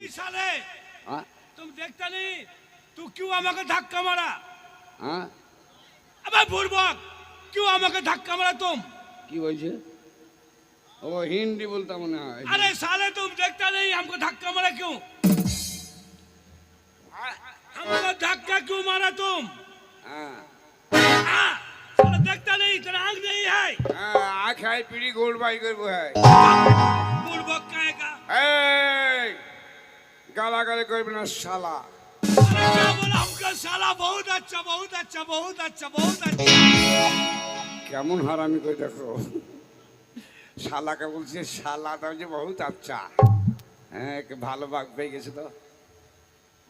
साले हाँ तुम देखता नहीं तू क्यों আমাকে ধাক্কা মারা हाँ अबे बुड़बक क्यों আমাকে ধাক্কা মারা तुम কি বলছে ও হিন্দি বলতা মনে হয় अरे साले तुम देखता नहीं हमको धक्का मारा क्यों हमको धक्का क्यों मारा तुम হ্যাঁ हाँ, साला देखता नहीं तेरा आंख नहीं है হ্যাঁ আখ খাই পিড়ি গোল বাই করবো হ্যাঁ बुड़बक গালাগালি করবি না শালা अरे क्या बोला हमको साला बहुत अच्छा बहुत अच्छा बहुत अच्छा बहुत अच्छा কেমন হারামি করে দেখো শালাকে বলছে শালা দাও যে বহুত আচ্ছা হ্যাঁ একে ভালো বাঘ পেয়ে গেছে তো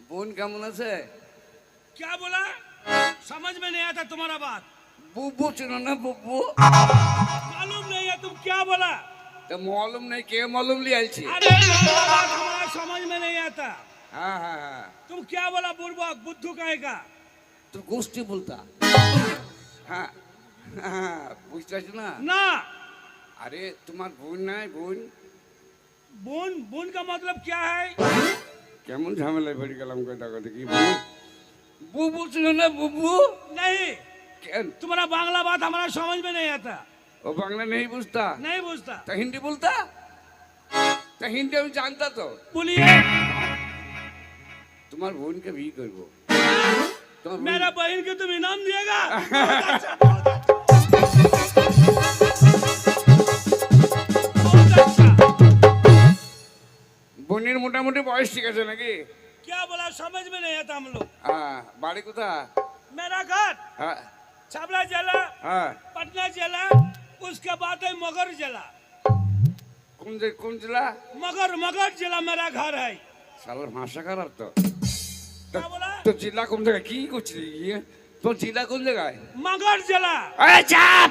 বোন কেমন আছে क्या बोला समझ में नहीं आता तुम्हारा बात বুবু চেনো না বুবু मालूम नहीं है तुम क्या बोला তো মলম নেই কে মলম লিয়ে আলছি अरे तुम्हारा बात हमारा समझ में नहीं आता হ্যাঁ হ্যাঁ হ্যাঁ तुम क्या बोला बुड़बक बुद्धू कहेगा তোর গোষ্ঠী বলতা হ্যাঁ হ্যাঁ বুঝতে পারছি না ना আরে তোমার বোন নাই বোন बून बून का मतलब क्या है কেমন ঝামেলায় পড়ে গেলাম কথা কথা কি বুবু বুবু ছিল না বুবু नहीं কেন तुम्हारा बांग्ला बात हमारा समझ में नहीं आता ও বাংলা নেই বুঝতা नहीं बुझता তা হিন্দি বলতা তা হিন্দি আমি জানতা তো बोलिए তোমার বোনকে বিয়ে করবো তোমার বোন- मेरा बहन को तुम इनाम दिएगा बहुत अच्छा বোনের মোটামুটি বয়স ঠিক আছে নাকি क्या बोला समझ में नहीं आता हम लोग হ্যাঁ বাড়ি কোথা मेरा घर হ্যাঁ छाबड़ा जिला হ্যাঁ पटना जिला उसके बाद है मगर जिला কোন যে- কোন জেলা मगर मगर जिला मेरा घर है শালার ভাষা খারাপ তো তোর জেলা কোন জায়গায় কি করছিস তোর জেলা কোন জায়গায় মাগার জেলা চাপ